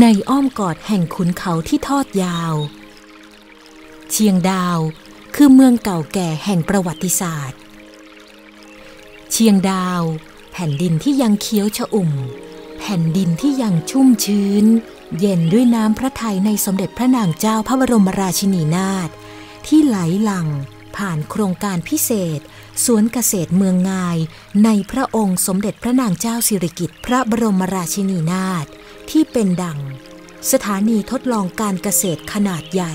ในอ้อมกอดแห่งขุนเขาที่ทอดยาว เชียงดาวคือเมืองเก่าแก่แห่งประวัติศาสตร์ เชียงดาว แผ่นดินที่ยังเคี้ยวชะอุ่ม แผ่นดินที่ยังชุ่มชื้น เย็นด้วยน้ำพระทัยในสมเด็จพระนางเจ้าพระบรมราชินีนาถที่ไหลหลั่งผ่านโครงการพิเศษ สวนเกษตรเมืองงาย ในพระองค์สมเด็จพระนางเจ้าสิริกิติ์พระบรมราชินีนาถ ที่เป็นดัง สถานีทดลองการเกษตรขนาดใหญ่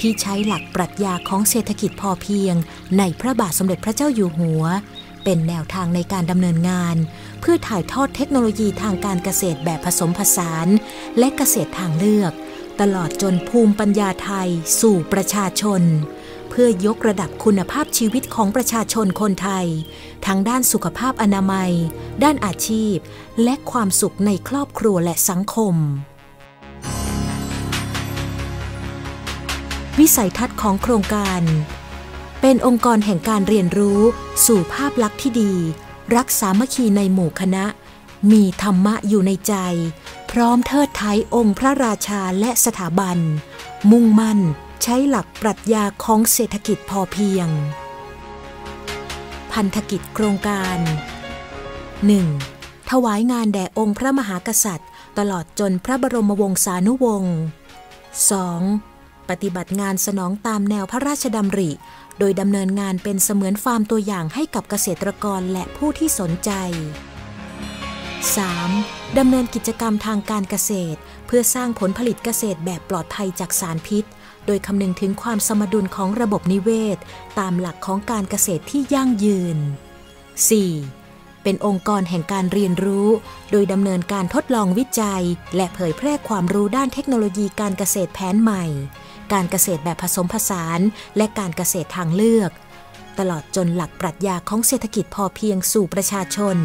ที่ใช้หลักปรัชญาของเศรษฐกิจพอเพียง ในพระบาทสมเด็จพระเจ้าอยู่หัว เป็นแนวทางในการดำเนินงาน เพื่อถ่ายทอดเทคโนโลยีทางการเกษตรแบบผสมผสาน และเกษตรทางเลือก ตลอดจนภูมิปัญญาไทยสู่ประชาชน เพื่อยกระดับคุณภาพชีวิตของประชาชนคนไทย ทั้งด้านสุขภาพอนามัย ด้านอาชีพ และความสุขในครอบครัวและสังคม วิสัยทัศน์ของโครงการ เป็นองค์กรแห่งการเรียนรู้ สู่ภาพลักษณ์ที่ดี รักสามัคคีในหมู่คณะ มีธรรมะอยู่ในใจ พร้อมเทิดไทยองค์พระราชาและสถาบัน มุ่งมั่น ใช้หลักปรัชญาของเศรษฐกิจพอเพียง พันธกิจโครงการ 1. ถวายงานแด่องค์พระมหากษัตริย์ ตลอดจนพระบรมวงศานุวงศ์ 2. ปฏิบัติงานสนองตามแนวพระราชดำริ โดยดำเนินงานเป็นเสมือนฟาร์มตัวอย่างให้กับเกษตรกรและผู้ที่สนใจ 3. ดำเนินกิจกรรมทางการเกษตร เพื่อสร้างผลผลิตเกษตรแบบปลอดภัยจากสารพิษ โดยคำนึงถึงความสมดุลของระบบนิเวศ ตามหลักของการเกษตรที่ยั่งยืน 4. เป็นองค์กรแห่งการเรียนรู้ โดยดำเนินการทดลองวิจัย และเผยแพร่ความรู้ด้านเทคโนโลยีการเกษตรแผนใหม่ การเกษตรแบบผสมผสาน และการเกษตรทางเลือก ตลอดจนหลักปรัชญาของเศรษฐกิจพอเพียงสู่ประชาชน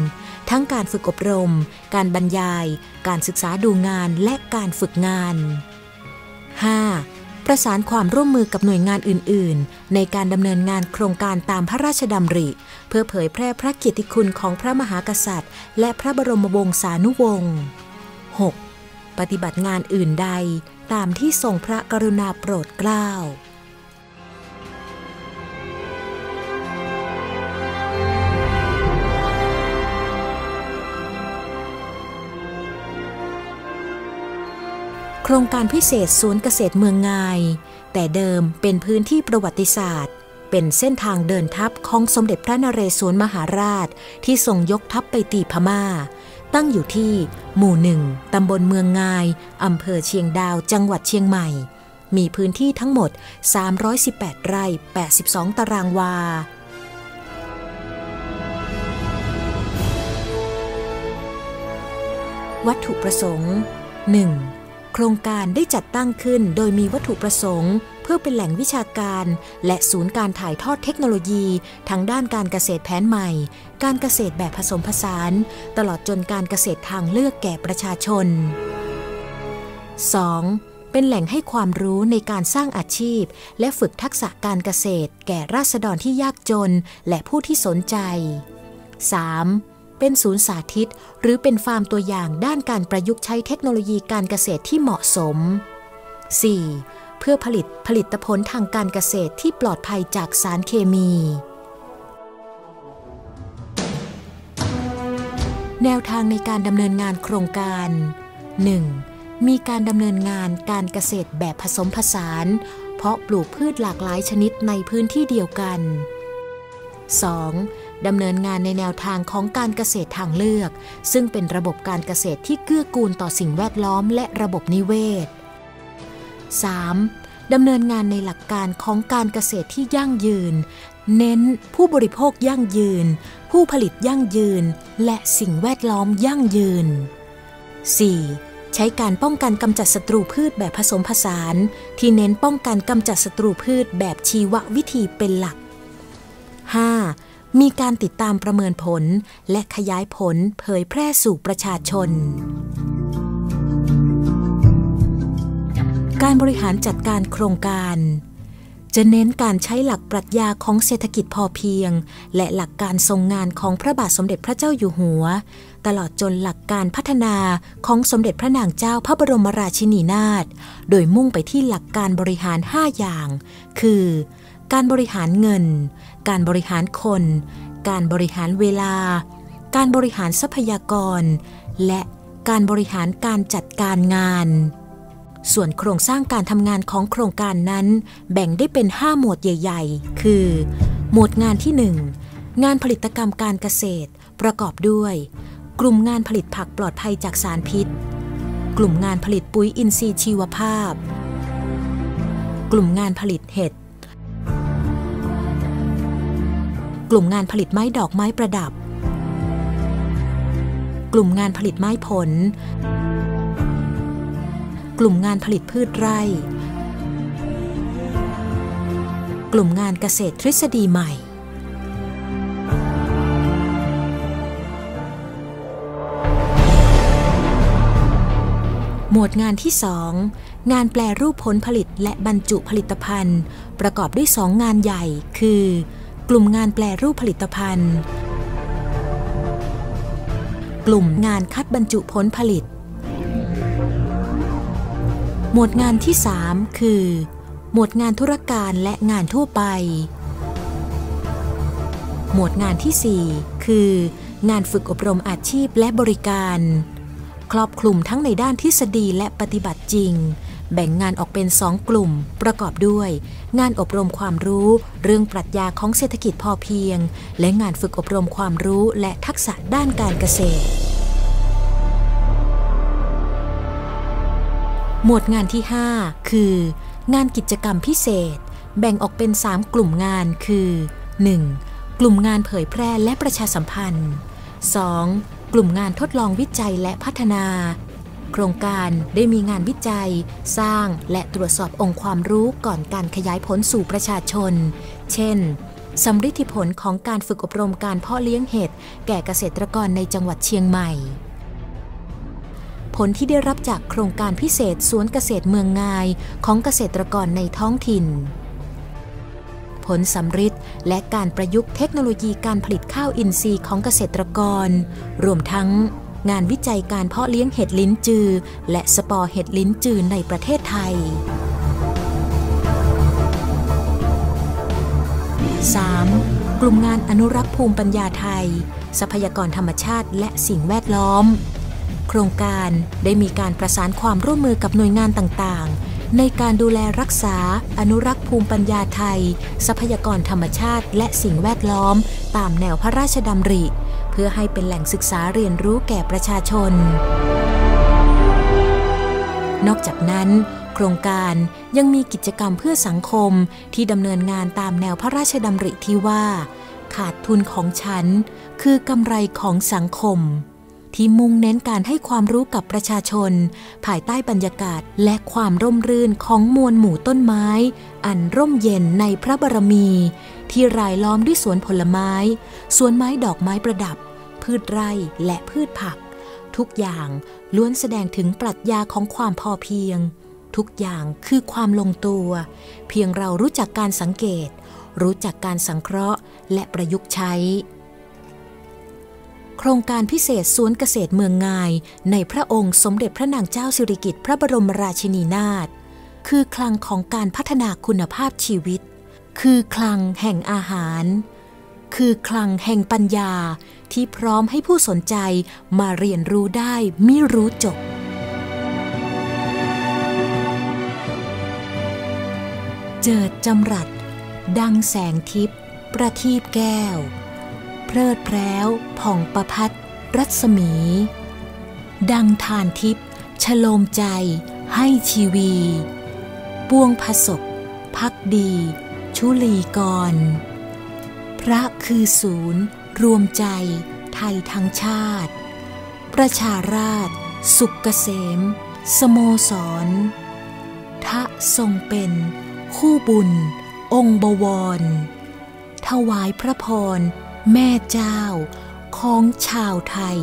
ทั้งการฝึกอบรม การบรรยาย การศึกษาดูงานและการฝึกงาน 5. ประสานความร่วมมือกับหน่วยงานอื่น ๆ ในการดำเนินงานโครงการตามพระราชดำริ เพื่อเผยแพร่พระเกียรติคุณของพระมหากษัตริย์ และพระบรมวงศานุวงศ์ 6. ปฏิบัติงานอื่นใด ตามที่ทรงพระกรุณาโปรดเกล้า โครงการพิเศษศูนย์เกษตรเมืองงาย แต่เดิมเป็นพื้นที่ประวัติศาสตร์ เป็นเส้นทางเดินทัพของสมเด็จพระนเรศวรมหาราช ที่ทรงยกทัพไปตีพม่า ตั้งอยู่ที่หมู่หนึ่งตำบลเมืองงายอำเภอเชียงดาวจังหวัดเชียงใหม่ มีพื้นที่ทั้งหมด 318 ไร่ 82 ตารางวาวัตถุประสงค์ 1. โครงการได้จัดตั้งขึ้นโดยมีวัตถุประสงค์ เพื่อเป็นแหล่งวิชาการ และศูนย์การถ่ายทอดเทคโนโลยีทั้งด้านการเกษตรแผนใหม่ การเกษตรแบบผสมผสาน ตลอดจนการเกษตรทางเลือกแก่ประชาชน 2. เป็นแหล่งให้ความรู้ในการสร้างอาชีพ และฝึกทักษะการเกษตร แก่ราษฎรที่ยากจน และผู้ที่สนใจ 3. เป็นศูนย์สาธิต หรือเป็นฟาร์มตัวอย่างด้านการประยุกต์ใช้เทคโนโลยีการเกษตรที่เหมาะสม 4. เพื่อผลิตผลิตผลทางการเกษตรที่ปลอดภัยจากสารเคมี แนวทางในการดำเนินงานโครงการ 1. มีการดำเนินงานการเกษตรแบบผสมผสาน เพาะปลูกพืชหลากหลายชนิดในพื้นที่เดียวกัน 2. ดำเนินงานในแนวทางของการเกษตรทางเลือก ซึ่งเป็นระบบการเกษตรที่เกื้อกูลต่อสิ่งแวดล้อมและระบบนิเวศ 3. ดำเนินงานในหลักการของการเกษตรที่ยั่งยืน เน้นผู้บริโภคยั่งยืน ผู้ผลิตยั่งยืน และสิ่งแวดล้อมยั่งยืน 4. ใช้การป้องกันกำจัดศัตรูพืชแบบผสมผสาน ที่เน้นป้องกันกำจัดศัตรูพืชแบบชีววิธีเป็นหลัก 5. มีการติดตามประเมินผลและขยายผลเผยแพร่สู่ประชาชน การบริหารจัดการโครงการ จะเน้นการใช้หลักปรัชญาของเศรษฐกิจพอเพียง และหลักการทรงงานของพระบาทสมเด็จพระเจ้าอยู่หัว ตลอดจนหลักการพัฒนาของสมเด็จพระนางเจ้าพระบรมราชินีนาถ โดยมุ่งไปที่หลักการบริหาร 5 อย่าง คือ การบริหารเงิน การบริหารคน การบริหารเวลา การบริหารทรัพยากร และการบริหารการจัดการงาน ส่วนโครงสร้างการทำงานของโครงการนั้น แบ่งได้เป็น 5 หมวดใหญ่ ๆ คือ หมวดงานที่ 1 งานผลิตกรรมการเกษตร ประกอบด้วย กลุ่มงานผลิตผักปลอดภัยจากสารพิษ กลุ่มงานผลิตปุ๋ยอินทรีย์ชีวภาพ กลุ่มงานผลิตเห็ด กลุ่มงานผลิตไม้ดอกไม้ประดับ กลุ่มงานผลิตไม้ผล กลุ่มงานผลิตพืชไร่ กลุ่มงานเกษตรทฤษฎีใหม่หมวดงานที่ 2 งานแปลรูปผลผลิตและบรรจุผลิตภัณฑ์ ประกอบด้วยสองงานใหญ่ คือ กลุ่มงานแปลรูปผลิตภัณฑ์ กลุ่มงานคัดบรรจุผลผลิต หมวดงานที่ 3 คือ หมวดงานธุรการและงานทั่วไป หมวดงานที่ 4 คือ งานฝึกอบรมอาชีพและบริการ ครอบคลุมทั้งในด้านทฤษฎีและปฏิบัติจริง แบ่งงานออกเป็นสองกลุ่ม ประกอบด้วย งานอบรมความรู้ เรื่องปรัชญาของเศรษฐกิจพอเพียง และงานฝึกอบรมความรู้และทักษะด้านการเกษตร หมวดงานที่ 5 คือ งานกิจกรรมพิเศษ แบ่งออกเป็น 3 กลุ่มงานคือ 1. กลุ่มงานเผยแพร่และประชาสัมพันธ์ 2. กลุ่มงานทดลองวิจัยและพัฒนา โครงการได้มีงานวิจัย สร้างและตรวจสอบองค์ความรู้ก่อนการขยายผลสู่ประชาชน เช่นสำฤทธิผลของการฝึกอบรมการเพาะเลี้ยงเห็ดแก่เกษตรกรในจังหวัดเชียงใหม่ ผลที่ได้รับจากโครงการพิเศษสวนเกษตรเมืองงายของเกษตรกรในท้องถิ่น ผลสำฤทธิ์และการประยุกต์เทคโนโลยีการผลิตข้าวอินทรีย์ของเกษตรกร รวมทั้ง งานวิจัยการเพาะเลี้ยงเห็ดลิ้นจือ และสปอร์เห็ดลิ้นจือในประเทศไทย 3. กลุ่มงานอนุรักษ์ภูมิปัญญาไทย ทรัพยากรธรรมชาติและสิ่งแวดล้อม โครงการได้มีการประสานความร่วมมือกับหน่วยงานต่างๆในการดูแลรักษา อนุรักษ์ภูมิปัญญาไทย ทรัพยากรธรรมชาติและสิ่งแวดล้อม ตามแนวพระราชดำริ เพื่อให้เป็นแหล่งศึกษาเรียนรู้แก่ประชาชน นอกจากนั้น โครงการยังมีกิจกรรมเพื่อสังคมที่ดำเนินงานตามแนวพระราชดำริที่ว่า ขาดทุนของฉัน คือกำไรของสังคม ที่มุ่งเน้นการให้ความรู้กับประชาชน ภายใต้บรรยากาศและความร่มรื่นของมวลหมู่ต้นไม้ อันร่มเย็นในพระบารมี ที่รายล้อมด้วยสวนผลไม้ สวนไม้ดอกไม้ประดับ พืชไร่และพืชผัก ทุกอย่างล้วนแสดงถึงปรัชญาของความพอเพียง ทุกอย่างคือความลงตัว เพียงเรารู้จักการสังเกต รู้จักการสังเคราะห์ และประยุกต์ใช้ โครงการพิเศษสวนเกษตรเมืองงาย ในพระองค์สมเด็จพระนางเจ้าสิริกิติ์พระบรมราชินีนาถคือคลังของการพัฒนาคุณภาพชีวิต คือคลังแห่งอาหาร คือคลังแห่งปัญญาที่พร้อมให้ผู้สนใจมาเรียนรู้ได้ไม่รู้จบ เจิดจำรัด ดังแสงทิพย์ประทีปแก้ว เพลิดแพร้วผ่องประพัดรัศมี ดังทานทิพย์ฉโลมใจให้ชีวีปวงผสกพักดี ชุลีกร พระคือศูนย์ รวมใจ ไทยทั้งชาติ ประชาราช สุกเกษม สโมสร ทะทรงเป็น คู่บุญ องค์บวร ถวายพระพร แม่เจ้าของชาวไทย